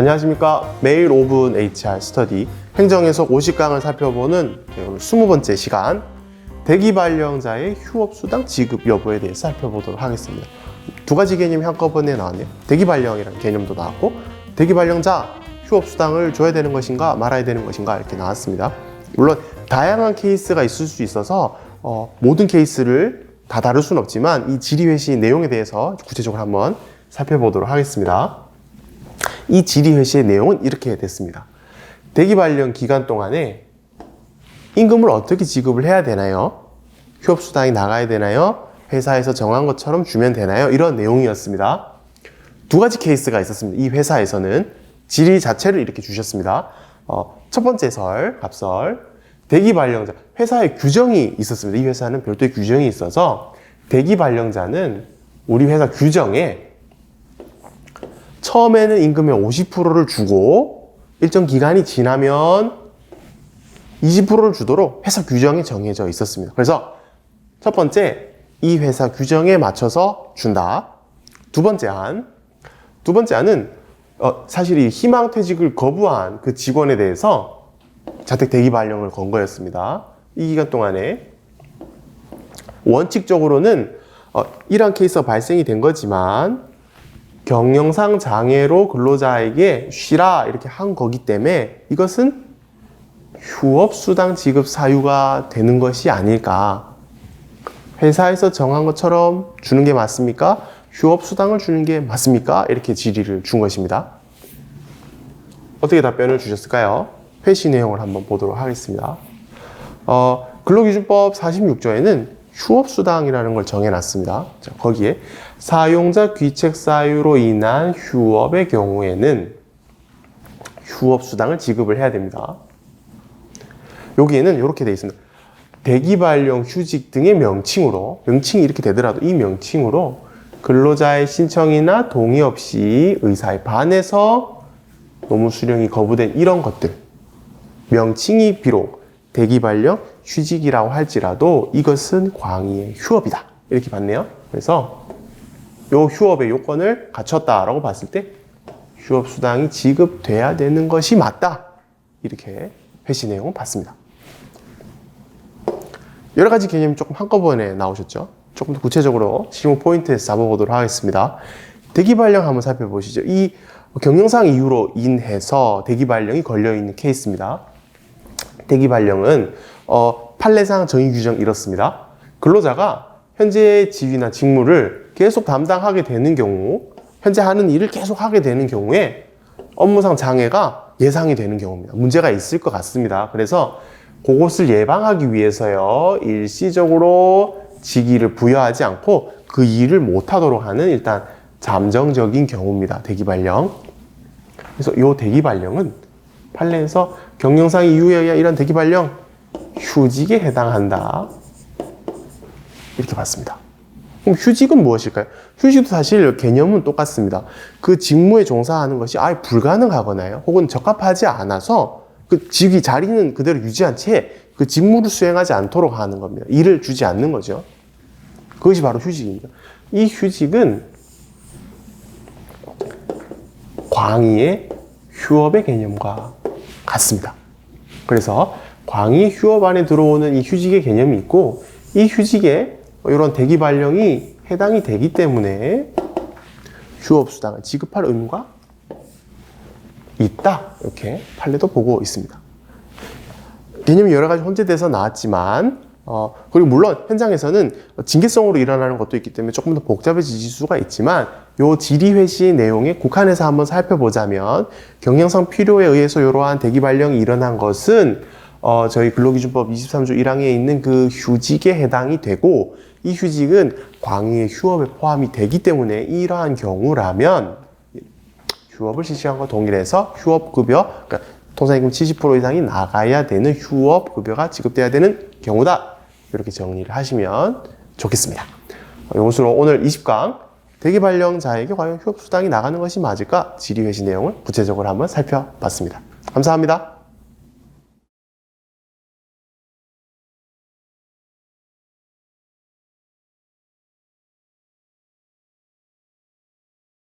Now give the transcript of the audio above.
안녕하십니까. 매일 5분 HR 스터디 행정에서 50강을 살펴보는 네, 오늘 20번째 시간 대기 발령자의 휴업 수당 지급 여부에 대해서 살펴보도록 하겠습니다. 두 가지 개념이 한꺼번에 나왔네요. 대기 발령이라는 개념도 나왔고 대기 발령자 휴업 수당을 줘야 되는 것인가 말아야 되는 것인가 이렇게 나왔습니다. 물론 다양한 케이스가 있을 수 있어서 어, 모든 케이스를 다 다룰 수는 없지만 이 질의회시 내용에 대해서 구체적으로 한번 살펴보도록 하겠습니다. 이 질의회시의 내용은 이렇게 됐습니다. 대기 발령 기간 동안에 임금을 어떻게 지급을 해야 되나요? 휴업수당이 나가야 되나요? 회사에서 정한 것처럼 주면 되나요? 이런 내용이었습니다. 두 가지 케이스가 있었습니다. 이 회사에서는 질의 자체를 이렇게 주셨습니다. 어, 첫 번째 설, 갑설, 대기 발령자. 회사에 규정이 있었습니다. 이 회사는 별도의 규정이 있어서 대기 발령자는 우리 회사 규정에 처음에는 임금의 50%를 주고 일정 기간이 지나면 20%를 주도록 회사 규정에 정해져 있었습니다. 그래서 첫 번째, 이 회사 규정에 맞춰서 준다. 두 번째 안, 두 번째 안은 어, 사실 이 희망 퇴직을 거부한 그 직원에 대해서 자택 대기 발령을 건 거였습니다. 이 기간 동안에 원칙적으로는 어, 이러한 케이스가 발생이 된 거지만 경영상 장애로 근로자에게 쉬라 이렇게 한 거기 때문에 이것은 휴업수당 지급 사유가 되는 것이 아닐까. 회사에서 정한 것처럼 주는 게 맞습니까? 휴업수당을 주는 게 맞습니까? 이렇게 질의를 준 것입니다. 어떻게 답변을 주셨을까요? 회시 내용을 한번 보도록 하겠습니다. 어, 근로기준법 46조에는 휴업수당이라는 걸 정해놨습니다. 자, 거기에 사용자 귀책 사유로 인한 휴업의 경우에는 휴업 수당을 지급을 해야 됩니다. 여기에는 이렇게 되어 있습니다. 대기 발령 휴직 등의 명칭으로 명칭이 이렇게 되더라도 이 명칭으로 근로자의 신청이나 동의 없이 의사에 반해서 노무 수령이 거부된 이런 것들 명칭이 비록 대기 발령 휴직이라고 할지라도 이것은 광의의 휴업이다 이렇게 봤네요. 그래서 요 휴업의 요건을 갖췄다라고 봤을 때 휴업 수당이 지급돼야 되는 것이 맞다 이렇게 회시 내용을 봤습니다. 여러 가지 개념이 조금 한꺼번에 나오셨죠? 조금 더 구체적으로 실무 포인트에서 잡아보도록 하겠습니다. 대기 발령 한번 살펴보시죠. 이 경영상 이유로 인해서 대기 발령이 걸려 있는 케이스입니다. 대기 발령은 어, 판례상 정의 규정 이렇습니다. 근로자가 현재 지위나 직무를 계속 담당하게 되는 경우, 현재 하는 일을 계속 하게 되는 경우에 업무상 장애가 예상이 되는 경우입니다. 문제가 있을 것 같습니다. 그래서 그것을 예방하기 위해서요, 일시적으로 직위를 부여하지 않고 그 일을 못하도록 하는 일단 잠정적인 경우입니다. 대기 발령. 그래서 이 대기 발령은 판례에서 경영상 이유에 이런 대기 발령 휴직에 해당한다. 이렇게 봤습니다. 그럼 휴직은 무엇일까요? 휴직도 사실 개념은 똑같습니다. 그 직무에 종사하는 것이 아예 불가능하거나요. 혹은 적합하지 않아서 그 직위 자리는 그대로 유지한 채 그 직무를 수행하지 않도록 하는 겁니다. 일을 주지 않는 거죠. 그것이 바로 휴직입니다. 이 휴직은 광의의 휴업의 개념과 같습니다. 그래서 광의 휴업 안에 들어오는 이 휴직의 개념이 있고 이 휴직에 이런 대기 발령이 해당이 되기 때문에 휴업 수당을 지급할 의무가 있다 이렇게 판례도 보고 있습니다. 개념이 여러 가지 혼재돼서 나왔지만 어, 그리고 물론 현장에서는 징계성으로 일어나는 것도 있기 때문에 조금 더 복잡해질 수가 있지만 요 질의회시 내용에 국한해서 한번 살펴보자면 경영상 필요에 의해서 이러한 대기 발령이 일어난 것은 어, 저희 근로기준법 23조 1항에 있는 그 휴직에 해당이 되고 이 휴직은 광의의 휴업에 포함이 되기 때문에 이러한 경우라면 휴업을 실시한 것과 동일해서 휴업급여, 그러니까 통상임금 70% 이상이 나가야 되는 휴업급여가 지급돼야 되는 경우다. 이렇게 정리를 하시면 좋겠습니다. 이것으로 오늘 20강 대기 발령자에게 과연 휴업수당이 나가는 것이 맞을까? 질의회시 내용을 구체적으로 한번 살펴봤습니다. 감사합니다.